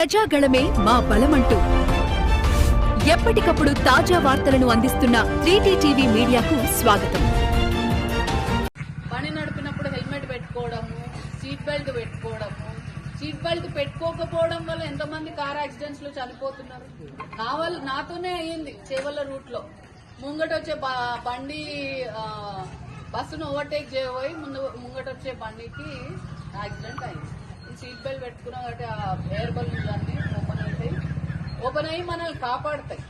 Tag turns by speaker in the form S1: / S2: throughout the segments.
S1: ప్రజాగళమే మా బలమంటూ. ఎప్పటికప్పుడు తాజా వార్తలను అందిస్తున్న త్రీటీ టీవీ మీడియాకు స్వాగతం.
S2: పని నడిపినప్పుడు హెల్మెట్ పెట్టుకోవడము సీట్ బెల్ట్ పెట్టుకోవడము. సీట్ బెల్ట్ పెట్టుకోకపోవడం వల్ల ఎంతమంది కార్ యాక్సిడెంట్స్లో చనిపోతున్నారు? నా వల్ల నాతోనే అయ్యింది చేవల్ల రూట్లో ముంగట వచ్చే బండి బస్సును ఓవర్టేక్ చేయబోయి ముందు ముంగట వచ్చే బండికి యాక్సిడెంట్ అయింది సీట్ బెల్ట్ పెట్టుకున్నాం కాబట్టి ఆ ఎయిర్ బలూన్స్ అన్ని ఓపెన్ అవుతాయి ఓపెన్ అయ్యి మనల్ని కాపాడతాయి.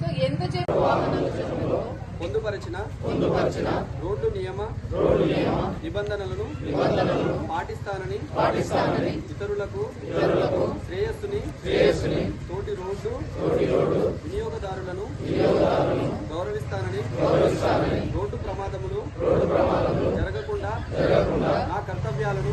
S2: సో ఎంత చెప్పి వాహనాలు చెప్పారో
S3: పొందుపరిచిన రోడ్డు నియమ నిబంధనలను పాటిస్తానని
S2: పాటిస్తానని
S3: ఇతరులకు శ్రేయస్సుని తోటి రోడ్డు వినియోగదారులను గౌరవిస్తానని రోడ్డు ప్రమాదములు జరగకుండా నా కర్తవ్యాలను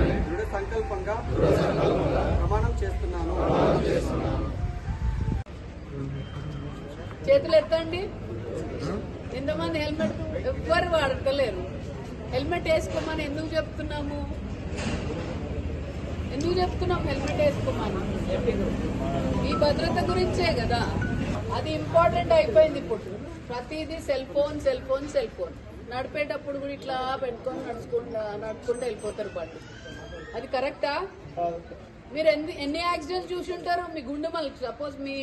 S2: చేతులు ఎత్తండి. ఎంతమంది హెల్మెట్ ఎవ్వరు వాడతలేరు హెల్మెట్ వేసుకోమని ఎందుకు చెప్తున్నాము? ఎందుకు చెప్తున్నాం హెల్మెట్ వేసుకోమని? ఈ భద్రత గురించే కదా. అది ఇంపార్టెంట్ అయిపోయింది ఇప్పుడు. ప్రతిదీ cell phone cell phone cell phone. నడిపేటప్పుడు కూడా ఇట్లా పెట్టుకొని నడుచుకుంటా నడుచుకుంటూ వెళ్ళిపోతారు బండి అది కరెక్టా? మీరు ఎన్ని ఎన్ని యాక్సిడెంట్స్ చూసి ఉంటారు మీ గుండుమల్ సపోజ్ మీ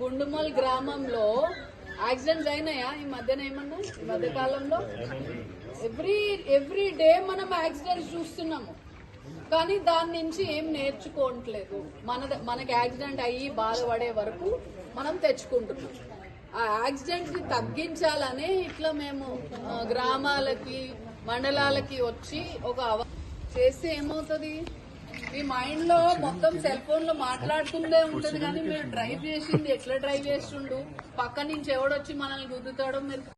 S2: గుండుమల్ గ్రామంలో యాక్సిడెంట్స్ అయినాయా? ఈ మధ్యన ఏమన్నా? ఈ మధ్య కాలంలో ఎవ్రీ ఎవ్రీ డే మనం యాక్సిడెంట్స్ చూస్తున్నాము. కానీ దాని నుంచి ఏం నేర్చుకోవట్లేదు. మన మనకి యాక్సిడెంట్ అయ్యి బాధపడే వరకు మనం తెచ్చుకుంటున్నాం. ఆ యాక్సిడెంట్ని ని తగ్గించాలనే ఇట్లా మేము గ్రామాలకి మండలాలకి వచ్చి ఒక అవ- చేస్తే ఏమవుతుంది? మీ మైండ్లో మొత్తం సెల్ ఫోన్లో మాట్లాడుతుందే ఉంటది కానీ మీరు డ్రైవ్ చేసింది ఎట్లా డ్రైవ్ చేస్తుండు? పక్క నుంచి ఎవడొచ్చి మనల్ని గుద్దుతాడో మీరు